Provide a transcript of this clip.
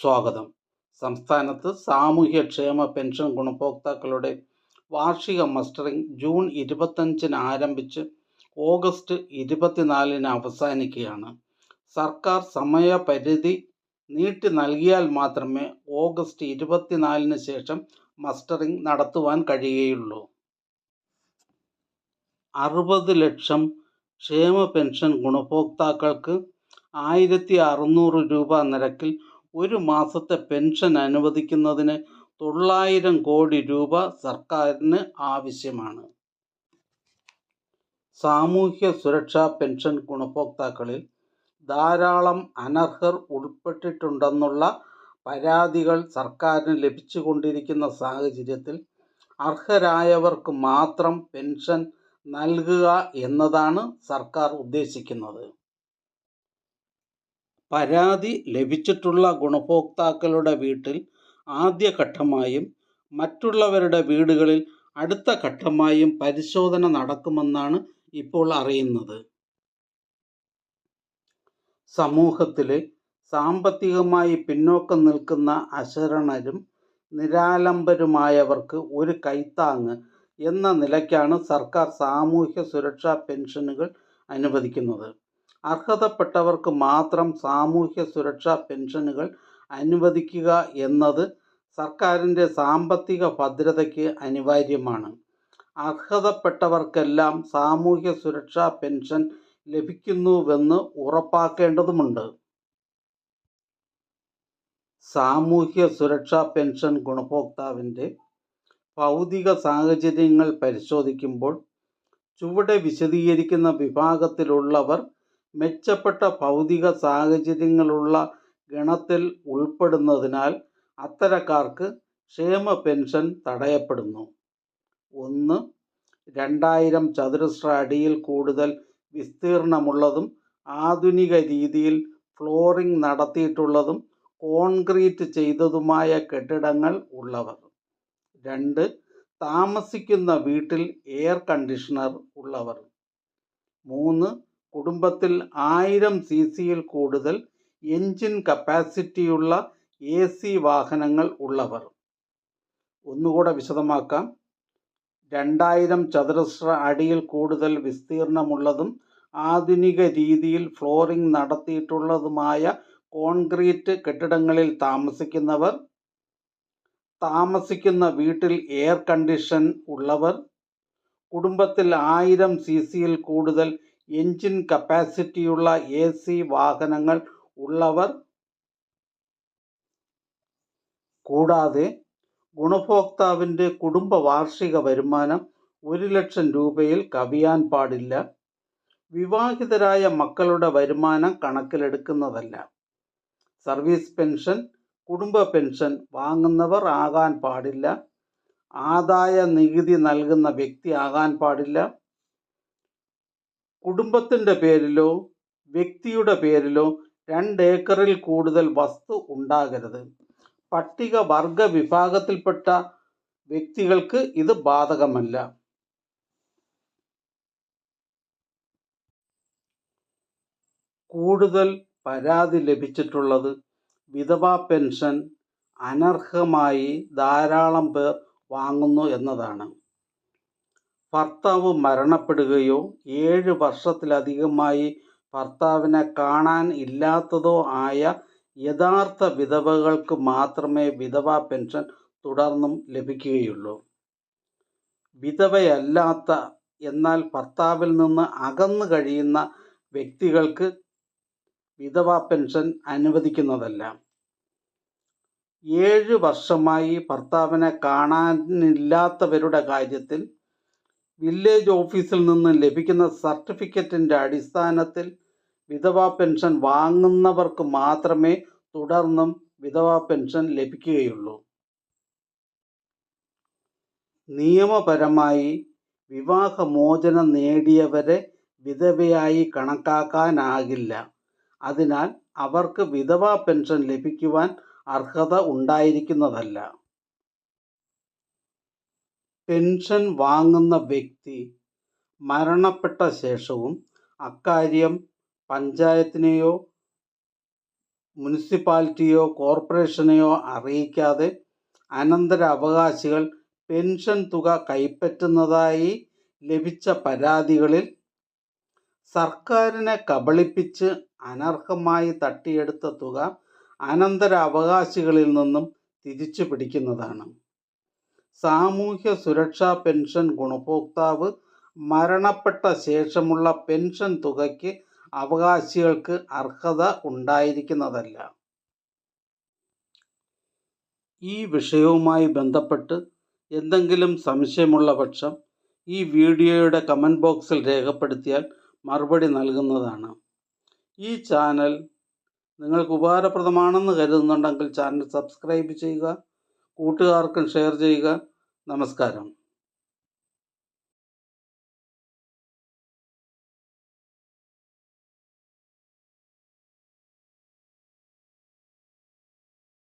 സ്വാഗതം. സംസ്ഥാനത്ത് സാമൂഹ്യക്ഷേമ പെൻഷൻ ഗുണഭോക്താക്കളുടെ വാർഷിക മസ്റ്ററിംഗ് ജൂൺ ഇരുപത്തഞ്ചിന് ആരംഭിച്ച് ഓഗസ്റ്റ് ഇരുപത്തിനാലിന് അവസാനിക്കുകയാണ്. സർക്കാർ സമയപരിധി നീട്ടി നൽകിയാൽ മാത്രമേ ഓഗസ്റ്റ് ഇരുപത്തിനാലിന് ശേഷം മസ്റ്ററിംഗ് നടത്തുവാൻ കഴിയുകയുള്ളൂ. അറുപത് ലക്ഷം ക്ഷേമ പെൻഷൻ ഗുണഭോക്താക്കൾക്ക് ആയിരത്തി അറുന്നൂറ് രൂപ നിരക്കിൽ ഒരു മാസത്തെ പെൻഷൻ അനുവദിക്കുന്നതിന് തൊള്ളായിരം കോടി രൂപ സർക്കാരിന് ആവശ്യമാണ്. സാമൂഹ്യ സുരക്ഷാ പെൻഷൻ ഗുണഭോക്താക്കളിൽ ധാരാളം അനർഹർ ഉൾപ്പെട്ടിട്ടുണ്ടെന്നുള്ള പരാതികൾ സർക്കാരിന് ലഭിച്ചുകൊണ്ടിരിക്കുന്ന സാഹചര്യത്തിൽ അർഹരായവർക്ക് മാത്രം പെൻഷൻ നൽകുക എന്നതാണ് സർക്കാർ ഉദ്ദേശിക്കുന്നത്. പരാതി ലഭിച്ചിട്ടുള്ള ഗുണഭോക്താക്കളുടെ വീട്ടിൽ ആദ്യഘട്ടമായും മറ്റുള്ളവരുടെ വീടുകളിൽ അടുത്ത ഘട്ടമായും പരിശോധന നടക്കുമെന്നാണ് ഇപ്പോൾ അറിയുന്നത്. സമൂഹത്തിലെ സാമ്പത്തികമായി പിന്നോക്കം നിൽക്കുന്ന അശരണരും നിരാലംബരുമായവർക്ക് ഒരു കൈത്താങ്ങ് എന്ന നിലയ്ക്കാണ് സർക്കാർ സാമൂഹ്യ സുരക്ഷാ പെൻഷനുകൾ അനുവദിക്കുന്നത്. അർഹതപ്പെട്ടവർക്ക് മാത്രം സാമൂഹ്യ സുരക്ഷാ പെൻഷനുകൾ അനുവദിക്കുക എന്നത് സർക്കാരിന്റെ സാമ്പത്തിക ഭദ്രതയ്ക്ക് അനിവാര്യമാണ്. അർഹതപ്പെട്ടവർക്കെല്ലാം സാമൂഹ്യ സുരക്ഷാ പെൻഷൻ ലഭിക്കുന്നുവെന്ന് ഉറപ്പാക്കേണ്ടതുണ്ട് സാമൂഹ്യ സുരക്ഷാ പെൻഷൻ ഗുണഭോക്താവിന്റെ ഭൗതിക സാഹചര്യങ്ങൾ പരിശോധിക്കുമ്പോൾ ചുവടെ വിശദീകരിക്കുന്ന വിഭാഗത്തിലുള്ളവർ മെച്ചപ്പെട്ട ഭൗതിക സാഹചര്യങ്ങളുള്ള ഗണത്തിൽ ഉൾപ്പെടുന്നതിനാൽ അത്തരക്കാർക്ക് ക്ഷേമ പെൻഷൻ തടയപ്പെടുന്നു. ഒന്ന് രണ്ടായിരം ചതുരശ്ര അടിയിൽ കൂടുതൽ വിസ്തീർണമുള്ളതും ആധുനിക രീതിയിൽ ഫ്ലോറിംഗ് നടത്തിയിട്ടുള്ളതും കോൺക്രീറ്റ് ചെയ്തതുമായ കെട്ടിടങ്ങൾ ഉള്ളവർ. രണ്ട് താമസിക്കുന്ന വീട്ടിൽ എയർ കണ്ടീഷണർ ഉള്ളവർ. മൂന്ന് കുടുംബത്തിൽ ആയിരം സി സിയിൽ കൂടുതൽ എൻജിൻ കപ്പാസിറ്റിയുള്ള എ സി വാഹനങ്ങൾ ഉള്ളവർ. ഒന്നുകൂടെ വിശദമാക്കാം. രണ്ടായിരം ചതുരശ്ര അടിയിൽ കൂടുതൽ വിസ്തീർണമുള്ളതും ആധുനിക രീതിയിൽ ഫ്ലോറിംഗ് നടത്തിയിട്ടുള്ളതുമായ കോൺക്രീറ്റ് കെട്ടിടങ്ങളിൽ താമസിക്കുന്നവർ താമസിക്കുന്ന വീട്ടിൽ എയർ കണ്ടീഷൻ ഉള്ളവർ കുടുംബത്തിൽ ആയിരം സി സിയിൽ കൂടുതൽ എൻജിൻ കപ്പാസിറ്റിയുള്ള എ സി വാഹനങ്ങൾ ഉള്ളവർ കൂടാതെ ഗുണഭോക്താവിന്റെ കുടുംബ വാർഷിക വരുമാനം ഒരു ലക്ഷം രൂപയിൽ കവിയാൻ പാടില്ല. വിവാഹിതരായ മക്കളുടെ വരുമാനം കണക്കിലെടുക്കുന്നതല്ല. സർവീസ് പെൻഷൻ കുടുംബ പെൻഷൻ വാങ്ങുന്നവർ ആകാൻ പാടില്ല. ആദായ നികുതി നൽകുന്ന വ്യക്തി ആകാൻ പാടില്ല. കുടുംബത്തിന്റെ പേരിലോ വ്യക്തിയുടെ പേരിലോ രണ്ട് ഏക്കറിൽ കൂടുതൽ വസ്തു ഉണ്ടാകരുത്. പട്ടിക വർഗ വിഭാഗത്തിൽപ്പെട്ട വ്യക്തികൾക്ക് ഇത് ബാധകമല്ല. കൂടുതൽ പരാതി ലഭിച്ചിട്ടുള്ളത് വിധവാ പെൻഷൻ അനർഹമായി ധാരാളം പേർ വാങ്ങുന്നു എന്നതാണ്. ഭർത്താവ് മരണപ്പെടുകയോ ഏഴ് വർഷത്തിലധികമായി ഭർത്താവിനെ കാണാൻ ഇല്ലാത്തതോ ആയ യഥാർത്ഥ വിധവകൾക്ക് മാത്രമേ വിധവാ പെൻഷൻ തുടർന്നും ലഭിക്കുകയുള്ളൂ. വിധവയല്ലാത്ത എന്നാൽ ഭർത്താവിൽ നിന്ന് അകന്നു കഴിയുന്ന വ്യക്തികൾക്ക് വിധവാ പെൻഷൻ അനുവദിക്കുന്നതല്ല. ഏഴ് വർഷമായി ഭർത്താവിനെ കാണാനില്ലാത്തവരുടെ കാര്യത്തിൽ വില്ലേജ് ഓഫീസിൽ നിന്ന് ലഭിക്കുന്ന സർട്ടിഫിക്കറ്റിന്റെ അടിസ്ഥാനത്തിൽ വിധവാ പെൻഷൻ വാങ്ങുന്നവർക്ക് മാത്രമേ തുടർന്നും വിധവാ പെൻഷൻ ലഭിക്കുകയുള്ളൂ. നിയമപരമായി വിവാഹമോചനം നേടിയവരെ വിധവയായി കണക്കാക്കാനാകില്ല. അതിനാൽ അവർക്ക് വിധവാ പെൻഷൻ ലഭിക്കുവാൻ അർഹത ഉണ്ടായിരിക്കുന്നതല്ല. പെൻഷൻ വാങ്ങുന്ന വ്യക്തി മരണപ്പെട്ട ശേഷവും അക്കാര്യം പഞ്ചായത്തിനെയോ മുനിസിപ്പാലിറ്റിയോ കോർപ്പറേഷനെയോ അറിയിക്കാതെ അനന്തര അവകാശികൾ പെൻഷൻ തുക കൈപ്പറ്റുന്നതായി ലഭിച്ച പരാതികളിൽ സർക്കാരിനെ കബളിപ്പിച്ച് അനർഹമായി തട്ടിയെടുത്ത തുക അനന്തര അവകാശികളിൽ നിന്നും തിരിച്ചു പിടിക്കുന്നതാണ് സാമൂഹ്യ സുരക്ഷാ പെൻഷൻ ഗുണഭോക്താവ് മരണപ്പെട്ട ശേഷമുള്ള പെൻഷൻ തുകയ്ക്ക് അവകാശികൾക്ക് അർഹത ഉണ്ടായിരിക്കുന്നതല്ല. ഈ വിഷയവുമായി ബന്ധപ്പെട്ട് എന്തെങ്കിലും സംശയമുള്ള പക്ഷം ഈ വീഡിയോയുടെ കമന്റ് ബോക്സിൽ രേഖപ്പെടുത്തിയാൽ മറുപടി നൽകുന്നതാണ്. ഈ ചാനൽ നിങ്ങൾക്ക് ഉപകാരപ്രദമാണെന്ന് കരുതുന്നുണ്ടെങ്കിൽ ചാനൽ സബ്സ്ക്രൈബ് ചെയ്യുക കൂട്ടുകാർക്കും ഷെയർ ചെയ്യുക. നമസ്കാരം.